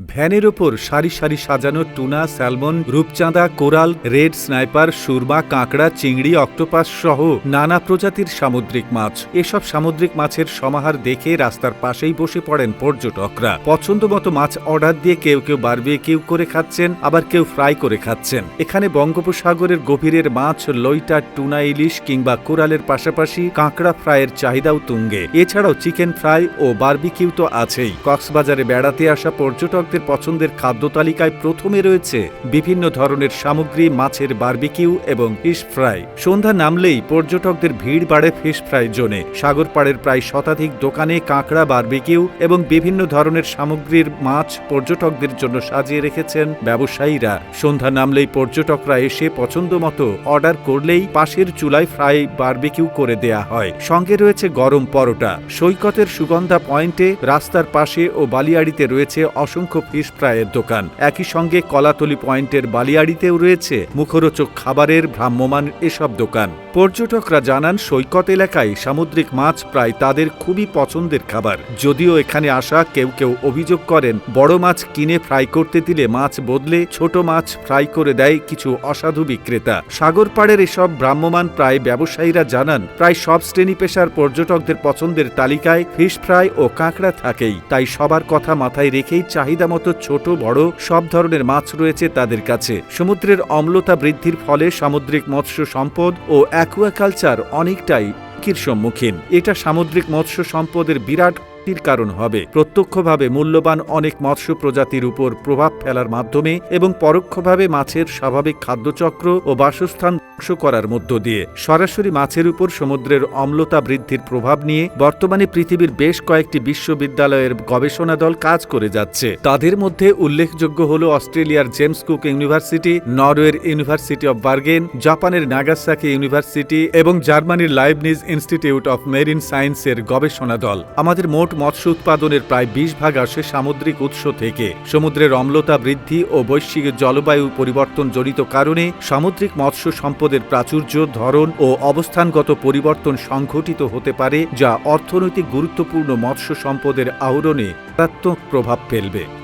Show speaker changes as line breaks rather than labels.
ভ্যানের ওপর সারি সারি সাজানো টুনা, স্যালমন, রূপচাঁদা, কোরাল, রেড স্নাইপার, সুরমা, কাঁকড়া, চিংড়ি, অক্টোপাস সহ নানা প্রজাতির সামুদ্রিক মাছ। এসব সামুদ্রিক মাছের সমাহার দেখে রাস্তার পাশেই বসে পড়েন পর্যটকরা। পছন্দ মতো মাছ অর্ডার দিয়ে কেউ কেউ বারবিয়ে কেউ করে খাচ্ছেন, আবার কেউ ফ্রাই করে খাচ্ছেন। এখানে বঙ্গোপসাগরের গভীরের মাছ, লইটা, টুনা ইলিশ কিংবা কোরালের পাশাপাশি কাঁকড়া ফ্রাইয়ের চাহিদাও তুঙ্গে। এছাড়াও চিকেন ফ্রাই ও বারবিকিউ তো আছেই। কক্সবাজারে বেড়াতে আসা পর্যটকদের পছন্দের খাদ্য তালিকায় প্রথমে রয়েছে বিভিন্ন ধরনের সামগ্রী, মাছের বারবিকিউ এবং ফিশ ফ্রাই। সন্ধ্যা নামলেই পর্যটকদের ভিড় বাড়ে ফিশ ফ্রাই জোনে। সাগর পাড়ের প্রায় শতাধিক দোকানে কাঁকড়া, বারবিকিউ এবং বিভিন্ন ধরনের সামগ্রীর মাছ পর্যটকদের জন্য সাজিয়ে রেখেছেন ব্যবসায়ীরা। সন্ধ্যা নামলেই পর্যটকরা এসে পছন্দ মতো অর্ডার করলেই পাশের চুলায় ফ্রাই, বারবিকিউ করে দেয়া হয়। সঙ্গে রয়েছে গরম পরোটা। সৈকতের সুগন্ধা পয়েন্টে রাস্তার পাশে ও বালিয়াড়িতে রয়েছে অসংখ্য ফিশ ফ্রাইয়ের দোকান। একই সঙ্গে কলাতলি পয়েন্টের বালিয়াড়িতেও রয়েছে মুখরোচক খাবারের ভ্রাম্যমান এসব দোকান। পর্যটকরা জানান, সৈকত এলাকায় সামুদ্রিক মাছ প্রায় তাদের খুবই পছন্দের খাবার। যদিও এখানে আসা কেউ কেউ অভিযোগ করেন, বড় মাছ কিনে ফ্রাই করতে দিলে মাছ বদলে ছোট মাছ ফ্রাই করে দেয় কিছু অসাধু বিক্রেতা। সাগর পাড়ের এসব ভ্রাম্যমান প্রায় ব্যবসায়ীরা জানান, প্রায় সব শ্রেণি পেশার পর্যটকদের পছন্দের তালিকায় ফিশ ফ্রাই ও কাঁকড়া থাকেই, তাই সবার কথা মাথায় রেখেই চাহিদা মতো ছোট, বড় সব ধরনের মাছ রয়েছে তাদের কাছে। সমুদ্রের অম্লতা বৃদ্ধির ফলে সামুদ্রিক মৎস্য সম্পদ ও অ্যাকুয়াকালচার অনেকটাই সম্মুখীন এটা সামুদ্রিক মৎস্য সম্পদের বিরাট ক্ষতির কারণ হবে। প্রত্যক্ষভাবে মূল্যবান অনেক মৎস্য প্রজাতির উপর প্রভাব ফেলার মাধ্যমে এবং পরোক্ষভাবে মাছের স্বাভাবিক খাদ্যচক্র ও বাসস্থান ধ্বংস করার মধ্য দিয়ে সরাসরি মাছের উপর সমুদ্রের অম্লতা বৃদ্ধির প্রভাব নিয়ে বর্তমানে পৃথিবীর বেশ কয়েকটি বিশ্ববিদ্যালয়ের গবেষণা দল কাজ করে যাচ্ছে। তাদের মধ্যে উল্লেখযোগ্য হল অস্ট্রেলিয়ার জেমস কুক ইউনিভার্সিটি, নরওয়ের ইউনিভার্সিটি অব বার্গেন, জাপানের নাগাসাকি ইউনিভার্সিটি এবং জার্মানির লাইবনিজ ইনস্টিটিউট অফ মেরিন সায়েন্সের গবেষণা দল। আমাদের মোট মৎস্য উৎপাদনের প্রায় বিশ ভাগ আসে সামুদ্রিক উৎস থেকে। সমুদ্রের অম্লতা বৃদ্ধি ও বৈশ্বিক জলবায়ু পরিবর্তন জনিত কারণে সামুদ্রিক মৎস্য সম্পদের প্রাচুর্য, ধরন ও অবস্থানগত পরিবর্তন সংঘটিত হতে পারে, যা অর্থনৈতিক গুরুত্বপূর্ণ মৎস্য সম্পদের আহরণে মারাত্মক প্রভাব ফেলবে।